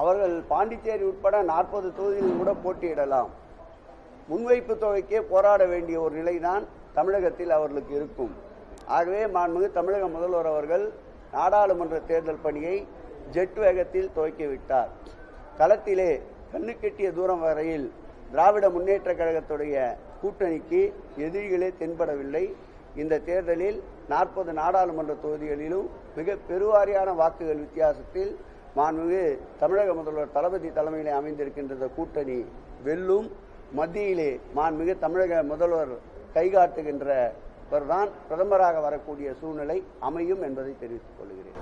அவர்கள் பாண்டிச்சேரி உட்பட நாற்பது தொகுதிகளில் கூட போட்டியிடலாம். முன்வைப்பு தொகைக்கே போராட வேண்டிய ஒரு நிலைதான் தமிழகத்தில் அவர்களுக்கு இருக்கும். ஆகவே மாண்புமிகு தமிழக முதல்வர் அவர்கள் நாடாளுமன்ற தேர்தல் பணியை ஜெட் வேகத்தில் துவக்கிவிட்டார் களத்திலே கண்ணுக்கெட்டிய தூரம் வரையில் திராவிட முன்னேற்ற கழகத்துடைய கூட்டணிக்கு எதிரிகளே தென்படவில்லை. இந்த தேர்தலில் நாற்பது நாடாளுமன்ற தொகுதிகளிலும் மிக பெருவாரியான வாக்குகள் வித்தியாசத்தில் மாண்புமிகு தமிழக முதல்வர் தளபதி தலைமையிலே அமைந்திருக்கின்ற கூட்டணி வெல்லும் மத்தியிலே மாண்புமிகு தமிழக முதல்வர் கைகாட்டுகின்றவர்தான் பிரதமராக வரக்கூடிய சூழ்நிலை அமையும் என்பதை தெரிவித்துக் கொள்கிறேன்.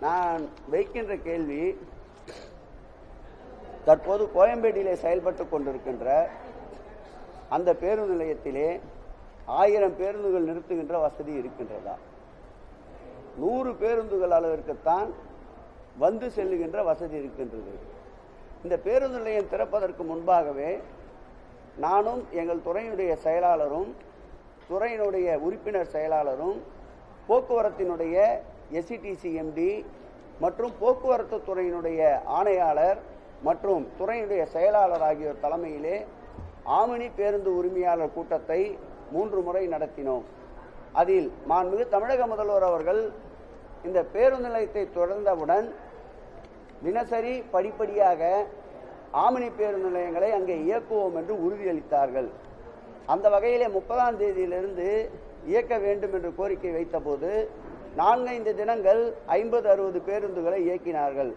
நான் வைக்கின்ற கேள்வி தற்போது கோயம்பேட்டிலே செயல்பட்டு கொண்டிருக்கின்ற அந்த பேருந்து நிலையத்திலே ஆயிரம் பேருந்துகள் நிறுத்துகின்ற வசதி இருக்கின்றதா? நூறு பேருந்துகள் அளவிற்குத்தான் வந்து செல்லுகின்ற வசதி இருக்கின்றது. இந்த பேருந்து நிலையம் திறப்பதற்கு முன்பாகவே நானும் எங்கள் துறையினுடைய செயலாளரும் துறையினுடைய உறுப்பினர் செயலாளரும் போக்குவரத்தினுடைய எஸ்சிடிசி எம்டி மற்றும் போக்குவரத்து துறையினுடைய ஆணையாளர் மற்றும் துறையினுடைய செயலாளர் ஆகியோர் தலைமையிலே ஆமினி பேருந்து உரிமையாளர் கூட்டத்தை மூன்று முறை நடத்தினோம். அதில் மாண்புமிகு தமிழக முதல்வர் அவர்கள் இந்த பேருந்து நிலையத்தை தொடர்ந்தவுடன் தினசரி படிப்படியாக ஆமினி பேருந்து நிலையங்களை அங்கே இயக்குவோம் என்று உறுதியளித்தார்கள். அந்த வகையிலே முப்பதாம் தேதியிலிருந்து இயக்க வேண்டும் என்று கோரிக்கை வைத்தபோது நான்கைந்து தினங்கள் ஐம்பது அறுபது பேருந்துகளை இயக்கினார்கள்.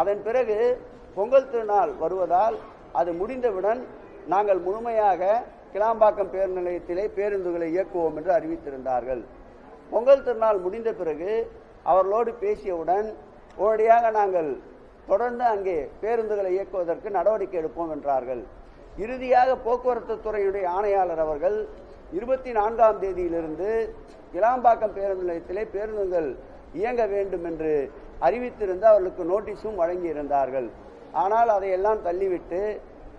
அதன் பிறகு பொங்கல் திருநாள் வருவதால் அது முடிந்தவுடன் நாங்கள் முழுமையாக கிளாம்பாக்கம் பேருந்து நிலையத்திலே பேருந்துகளை இயக்குவோம் என்று அறிவித்திருந்தார்கள். பொங்கல் திருநாள் முடிந்த பிறகு அவர்களோடு பேசியவுடன் உடனடியாக நாங்கள் தொடர்ந்து அங்கே பேருந்துகளை இயக்குவதற்கு நடவடிக்கை எடுப்போம் என்றார்கள். இறுதியாக போக்குவரத்து துறையுடைய ஆணையாளர் அவர்கள் இருபத்தி நான்காம் தேதியிலிருந்து கிளாம்பாக்கம் பேருந்து நிலையத்திலே பேருந்துகள் இயங்க வேண்டும் என்று அறிவித்திருந்து அவர்களுக்கு நோட்டீஸும் வழங்கியிருந்தார்கள். ஆனால் அதையெல்லாம் தள்ளிவிட்டு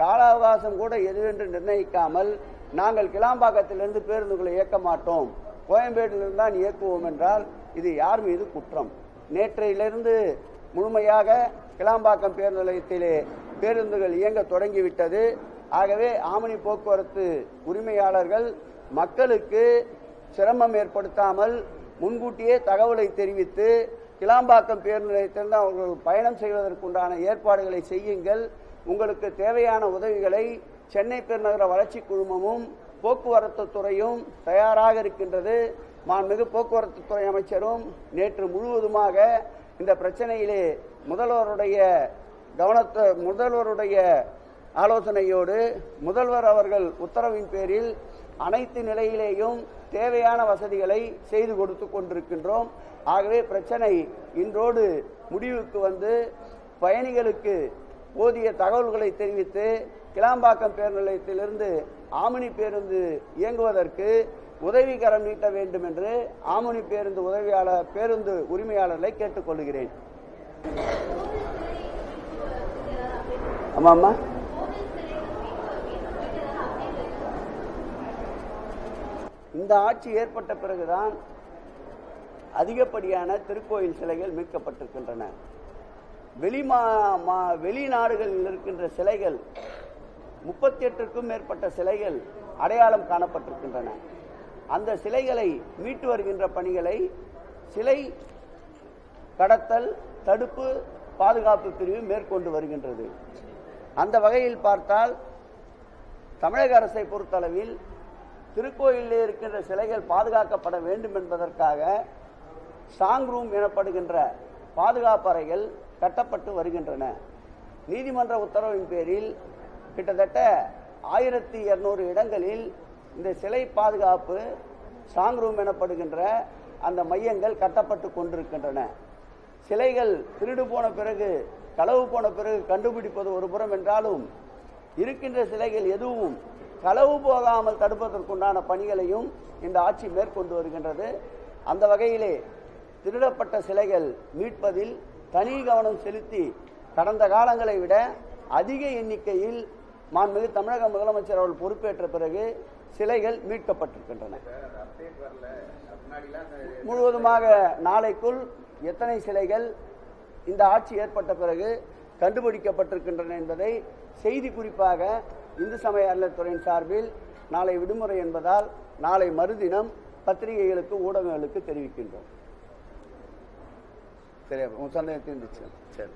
கால அவகாசம் கூட எதுவென்று நிர்ணயிக்காமல் நாங்கள் கிளாம்பாக்கத்திலிருந்து பேருந்துகளை இயக்க மாட்டோம். கோயம்பேட்டிலிருந்து தான் இயக்குவோம் என்றால் இது யார் மீது குற்றம்? நேற்றையிலிருந்து முழுமையாக கிளாம்பாக்கம் பேருந்து நிலையத்திலே பேருந்துகள் இயங்க தொடங்கிவிட்டது. ஆகவே ஆமணி போக்குவரத்து உரிமையாளர்கள் மக்களுக்கு சிரமம் ஏற்படுத்தாமல் முன்கூட்டியே தகவலை தெரிவித்து கிளாம்பாக்கம் பேருந்து நிலையத்திலிருந்து அவர்கள் பயணம் செய்வதற்குண்டான ஏற்பாடுகளை செய்யுங்கள். உங்களுக்கு தேவையான உதவிகளை சென்னை பெருநகர வளர்ச்சி குழுமமும் போக்குவரத்து துறையும் தயாராக இருக்கின்றது. மாண்புமிகு போக்குவரத்து துறை அமைச்சரும் நேற்று முழுவதுமாக இந்த பிரச்சனையிலே முதல்வருடைய கவனத்தை முதல்வருடைய ஆலோசனையோடு முதல்வர் அவர்கள் உத்தரவின் பேரில் அனைத்து நிலையிலேயும் தேவையான வசதிகளை செய்து கொடுத்து கொண்டிருக்கின்றோம். ஆகவே பிரச்சனை இன்றோடு முடிவுக்கு வந்து பயணிகளுக்கு போதிய தகவல்களை தெரிவித்து கிளாம்பாக்கம் பேருந்து நிலையத்திலிருந்து ஆமணி பேருந்து இயங்குவதற்கு உதவிகரம் நீட்ட வேண்டும் என்று ஆமணி பேருந்து உதவியாளர் பேருந்து உரிமையாளர்களை கேட்டுக்கொள்கிறேன். ஆமாம்மா. இந்த ஆட்சி ஏற்பட்ட பிறகுதான் அதிகப்படியான திருக்கோயில் சிலைகள் மீட்கப்பட்டிருக்கின்றன. வெளி மா வெளிநாடுகளில் இருக்கின்ற சிலைகள் முப்பத்தி எட்டுக்கும் மேற்பட்ட சிலைகள் அடையாளம் காணப்பட்டிருக்கின்றன. அந்த சிலைகளை மீட்டு வருகின்ற பணிகளை சிலை கடத்தல் தடுப்பு பாதுகாப்பு பிரிவு மேற்கொண்டு வருகின்றது. அந்த வகையில் பார்த்தால் தமிழக அரசை பொறுத்தளவில் திருக்கோயிலில் இருக்கின்ற சிலைகள் பாதுகாக்கப்பட வேண்டும் என்பதற்காக ஸ்ட்ராங் ரூம் எனப்படுகின்ற பாதுகாப்பு அறைகள் கட்டப்பட்டு வருகின்றன. நீதிமன்ற உத்தரவின் பேரில் கிட்டத்தட்ட ஆயிரத்தி இருநூறு இடங்களில் இந்த சிலை பாதுகாப்பு ஸ்ட்ராங் ரூம் எனப்படுகின்ற அந்த மையங்கள் கட்டப்பட்டு கொண்டிருக்கின்றன. சிலைகள் திருடு போன பிறகு களவு போன பிறகு கண்டுபிடிப்பது ஒரு புறம் என்றாலும் இருக்கின்ற சிலைகள் எதுவும் களவு போகாமல் தடுப்பதற்குண்டான பணிகளையும் இந்த ஆட்சி மேற்கொண்டு வருகின்றது. அந்த வகையிலே திருடப்பட்ட சிலைகள் மீட்பதில் தனி கவனம் செலுத்தி கடந்த காலங்களை விட அதிக எண்ணிக்கையில் மாண்புமிகு தமிழக முதலமைச்சர் அவர்கள் பொறுப்பேற்ற பிறகு சிலைகள் மீட்கப்பட்டிருக்கின்றன. முழுவதுமாக நாளைக்குள் எத்தனை சிலைகள் இந்த ஆட்சி ஏற்பட்ட பிறகு கண்டுபிடிக்கப்பட்டிருக்கின்றன என்பதை செய்தி குறிப்பாக இந்து சமய அறநிலையத்துறையின் சார்பில் நாளை விடுமுறை என்பதால் நாளை மறுதினம் பத்திரிகைகளுக்கு ஊடகங்களுக்கு தெரிவிக்கின்றோம். సరే ఉంటాను నేను తిండి ఇచ్చాను సరే